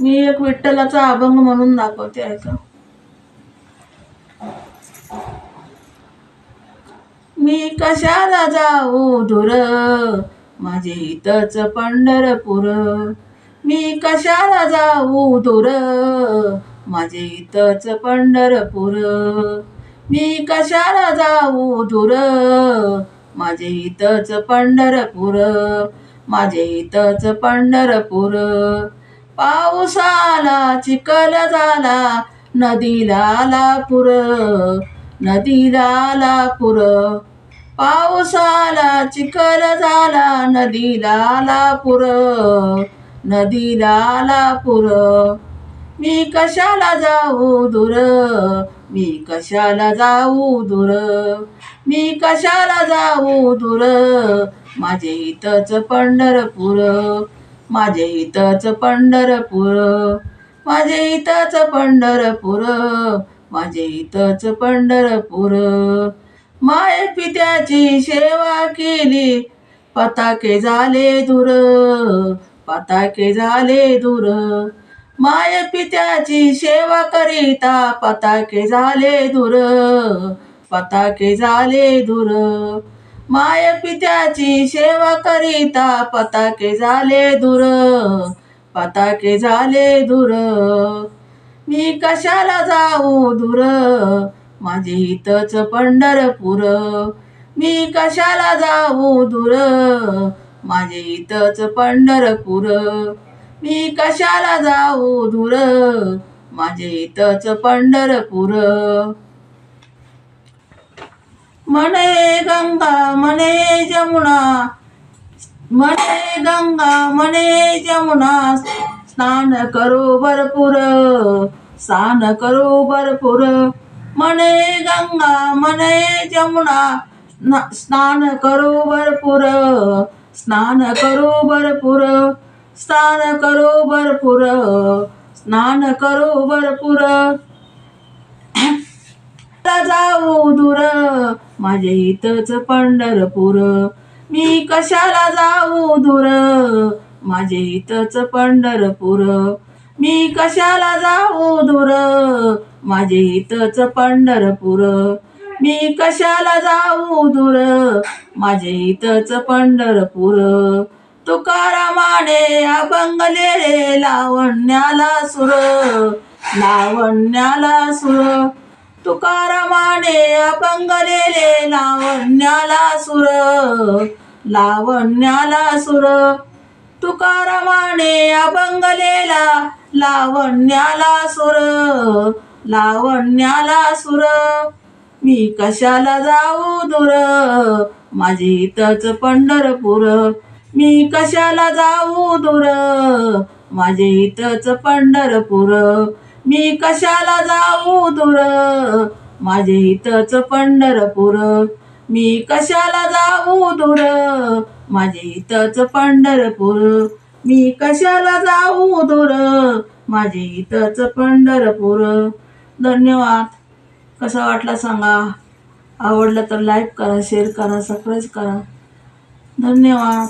मी एक विठ्ठलाचा अभंग म्हणून दाखवते ऐका. मी कशाला जाऊ दूर माझे इथंच पंढरपूर. मी कशाला जाऊ दूर माझे इथंच पंढरपूर. मी कशाला जाऊ दूर माझे इथंच पंढरपूर. माझे इथंच पंढरपूर. पाऊस आला चिखल झाला नदीला आला पुर नदीला आला पुर पाऊस आला चिखल झाला नदीला आला पुर नदीला आला पुर मी कशाला जाऊ दूर? मी कशाला जाऊ दूर? मी कशाला जाऊ दूर? माझे इथंच पंढरपूर. माझे इथंच पंढरपूर माझे इथंच पंढरपूर माझे इथंच पंढरपूर. माय पित्याची सेवा केली पताके झाले दूर पताके झाले दूर माय पित्याची सेवा करिता पताके झाले दूर पताके झाले दूर माय पित्याची सेवा करिता पताके झाले दूर पताके झाले दूर. मी कशाला जाऊ दूर? माझे हितच पंढरपूर. मी कशाला जाऊ दूर? माझे हितच पंढरपूर. मी कशाला जाऊ दूर? माझे हितच पंढरपूर. मने गंगा म्हणे जमुना म्हणे गंगा म्हणे जमुना स्नान करो भरपूर स्नान करो भरपूर मने गंगा मने जमुना स्नान करो भरपूर स्नान करो भरपूर स्नान करो भरपूर स्नान करो भरपूर जाऊ दूर माझे इथंच पंढरपूर. मी कशाला जाऊ दूर? माझे इथंच पंढरपूर. मी कशाला जाऊ दूर? माझे इथंच पंढरपूर. मी कशाला जाऊ दूर? माझे इथंच पंढरपूर. तुकारामाने अभंगले लावण्याला सुर. लावण्याला सुर. तुकारामाने अभंगलेले लावण्याला सुर लावण्याला सुर. तुकारामाने अभंगलेला लावण्याला सुर लावण्याला सुर. मी कशाला जाऊ दूर? माझी इथंच पंढरपूर. मी कशाला जाऊ दूर? माझे इथंच पंढरपूर. मी कशाला जाऊ दूर माझे इथंच पंढरपूर. मी कशाला जाऊ दूर माझे इथंच पंढरपूर. मी कशाला जाऊ दूर माझे इथंच पंढरपूर. धन्यवाद. कसा वाटला सांगा? आवडलं तर लाईक करा शेअर करा सबस्क्राईब करा. धन्यवाद.